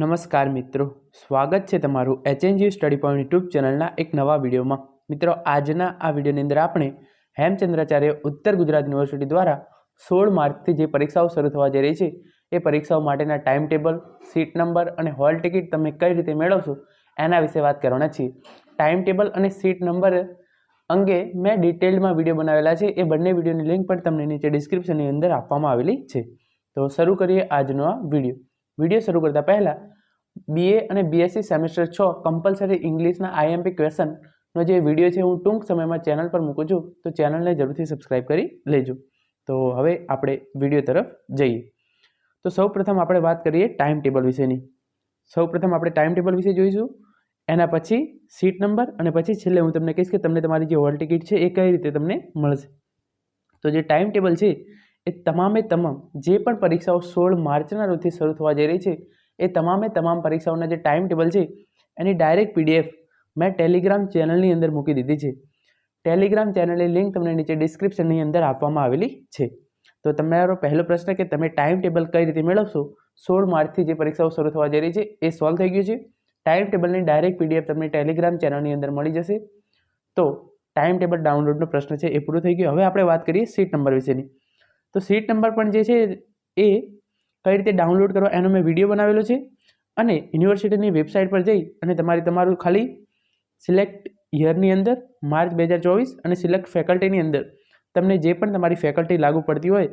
નમસ્કાર મિત્રો. સ્વાગત છે તમારું એચએનજી સ્ટડી પોઈન્ટ યુટ્યુબ ચેનલના એક નવા વિડીયોમાં. મિત્રો, આજના આ વિડીયોની અંદર આપણે હેમચંદ્રાચાર્ય ઉત્તર ગુજરાત યુનિવર્સિટી દ્વારા સોળ માર્ચથી જે પરીક્ષાઓ શરૂ થવા જઈ રહી છે, એ પરીક્ષાઓ માટેના ટાઈમ ટેબલ, સીટ નંબર અને હોલ ટિકિટ તમે કઈ રીતે મેળવશો, એના વિશે વાત કરવાના છીએ. ટાઈમ ટેબલ અને સીટ નંબર અંગે મેં ડિટેલમાં વીડિયો બનાવેલા છે, એ બંને વિડીયોની લિંક પણ તમને નીચે ડિસ્ક્રિપ્શનની અંદર આપવામાં આવેલી છે. તો શરૂ કરીએ આજનો આ વીડિયો. વીડિયો શરૂ કરતા પહેલાં બીએ અને બીએસસી સેમેસ્ટર છ કમ્પલસરી ઇંગ્લિશના આઈએમપી ક્વેશ્ચનનો જે વીડિયો છે હું ટૂંક સમયમાં ચેનલ પર મૂકું છું, તો ચેનલને જરૂરથી સબસ્ક્રાઈબ કરી લેજો. તો હવે આપણે વીડિયો તરફ જઈએ. તો સૌ પ્રથમ આપણે વાત કરીએ ટાઈમ ટેબલ વિશેની. સૌપ્રથમ આપણે ટાઈમ ટેબલ વિશે જોઈશું, એના પછી સીટ નંબર અને પછી છેલ્લે હું તમને કહીશ કે તમને તમારી જે હોલ ટિકિટ છે એ કઈ રીતે તમને મળશે. તો જે ટાઈમ ટેબલ છે એ તમામે તમામ જે પણ પરીક્ષાઓ સોળ માર્ચના રોજથી શરૂ થવા જઈ રહી છે, એ તમામે તમામ પરીક્ષાઓના જે ટાઈમ ટેબલ છે, એની ડાયરેક્ટ પીડીએફ મેં ટેલિગ્રામ ચેનલની અંદર મૂકી દીધી છે. ટેલિગ્રામ ચેનલની લિંક તમને નીચે ડિસ્ક્રિપ્શનની અંદર આપવામાં આવેલી છે. તો તમારો પહેલો પ્રશ્ન કે તમે ટાઈમ ટેબલ કઈ રીતે મેળવશો? સોળ માર્ચથી જે પરીક્ષાઓ શરૂ થવા જઈ રહી છે, એ સોલ્વ થઈ ગયું છે. ટાઈમ ટેબલની ડાયરેક્ટ પીડીએફ તમને ટેલિગ્રામ ચેનલની અંદર મળી જશે. તો ટાઈમ ટેબલ ડાઉનલોડનો પ્રશ્ન છે, એ પૂરો થઈ ગયો. હવે આપણે વાત કરીએ સીટ નંબર વિશેની. તો સીટ નંબર પણ જે છે એ કઈ રીતે ડાઉનલોડ કરવા એનો મેં વીડિયો બનાવેલો છે અને યુનિવર્સિટીની વેબસાઇટ પર જઈ અને તમારી તમારું ખાલી સિલેક્ટ યરની અંદર માર્ચ બે હજાર ચોવીસ અને સિલેક્ટ ફેકલ્ટીની અંદર તમને જે પણ તમારી ફેકલ્ટી લાગુ પડતી હોય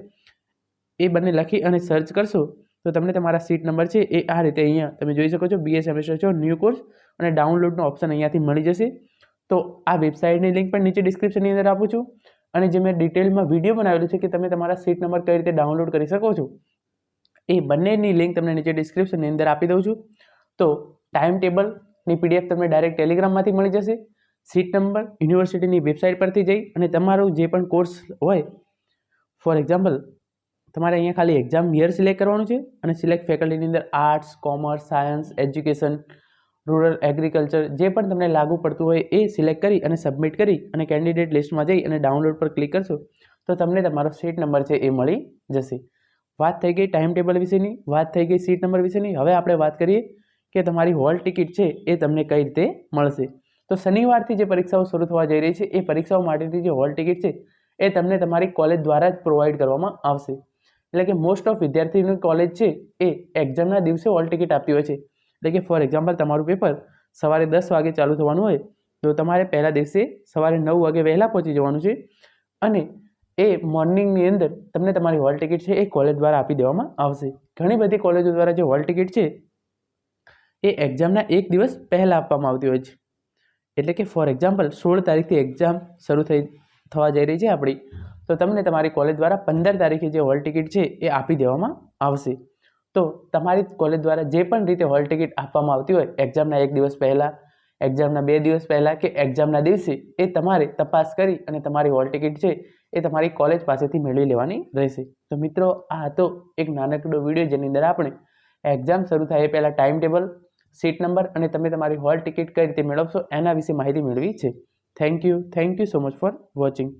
એ બંને લખી અને સર્ચ કરશો તો તમને તમારા સીટ નંબર છે એ આ રીતે અહીંયા તમે જોઈ શકો છો બીએ સેમેસ્ટર છો ન્યૂ કોર્સ અને ડાઉનલોડનો ઓપ્શન અહીંયાથી મળી જશે. તો આ વેબસાઇટની લિંક પણ નીચે ડિસ્ક્રિપ્શનની અંદર આપું છું. અને જે મેં ડિટેલમાં વીડિયો બનાવેલો છે કે તમે તમારા સીટ નંબર કઈ રીતે ડાઉનલોડ કરી શકો છો, એ બંનેની લિંક તમને નીચે ડિસ્ક્રિપ્શનની અંદર આપી દઉં છું. તો ટાઈમ ટેબલની પીડીએફ તમને ડાયરેક્ટ ટેલિગ્રામમાંથી મળી જશે. સીટ નંબર યુનિવર્સિટીની વેબસાઇટ પરથી જઈ અને તમારું જે પણ કોર્સ હોય ફોર એક્ઝામ્પલ તમારે અહીંયા ખાલી એક્ઝામ યર સિલેક્ટ કરવાનું છે અને સિલેક્ટ ફેકલ્ટીની અંદર arts commerce science education rural agriculture જે પણ તમને લાગુ પડતું હોય એ સિલેક્ટ કરી અને સબમિટ કરી અને કેન્ડિડેટ લિસ્ટમાં જઈ અને ડાઉનલોડ પર ક્લિક કરશો, તો તમને તમારો સીટ નંબર છે એ મળી જશે. વાત થઈ ગઈ ટાઈમ ટેબલ વિશેની, વાત થઈ ગઈ સીટ નંબર વિશેની. હવે આપણે વાત કરીએ કે તમારી હોલ ટિકિટ છે એ તમને કઈ રીતે મળશે. તો શનિવારથી જે પરીક્ષાઓ શરૂ થવા જઈ રહી છે, એ પરીક્ષાઓ માટેની જે હોલ ટિકિટ છે, એ તમને તમારી કોલેજ દ્વારા જ પ્રોવાઈડ કરવામાં આવશે. એટલે કે મોસ્ટ ઓફ વિદ્યાર્થીની કોલેજ છે એ એક્ઝામના દિવસે હોલ ટિકિટ આપતી હોય છે. એટલે કે ફોર એક્ઝામ્પલ તમારું પેપર સવારે દસ વાગે ચાલુ થવાનું હોય, તો તમારે પહેલા દિવસે સવારે નવ વાગે વહેલા પહોંચી જવાનું છે. અને એ મોર્નિંગની અંદર તમને તમારી હોલ ટિકિટ છે એ કોલેજ દ્વારા આપી દેવામાં આવશે. ઘણી બધી કોલેજો દ્વારા જે હોલ ટિકિટ છે, એ એક્ઝામના એક દિવસ પહેલાં આપવામાં આવતી હોય છે. એટલે કે ફોર એક્ઝામ્પલ સોળ તારીખથી એક્ઝામ શરૂ થઈ, થવા જઈ રહી છે આપણી, તો તમને તમારી કોલેજ દ્વારા પંદર તારીખે જે હોલ ટિકિટ છે એ આપી દેવામાં આવશે. તો તમારી કોલેજ દ્વારા જે પણ રીતે હોલ ટિકિટ આપવામાં આવતી હોય એક્ઝામના એક દિવસ પહેલાં એક્ઝામના બે દિવસ પહેલાં કે એક્ઝામના દિવસે, એ તમારે તપાસ કરી અને તમારી હોલ ટિકિટ છે એ તમારી કોલેજ પાસેથી મેળવી લેવાની રહેશે. તો મિત્રો, આ હતો એક નાનકડો વીડિયો જેની અંદર આપણે એક્ઝામ શરૂ થાય એ પહેલાં ટાઈમ ટેબલ સીટ નંબર અને તમે તમારી હોલ ટિકિટ કઈ રીતે મેળવશો એના વિશે માહિતી મેળવી છે. Thank you thank you so much for watching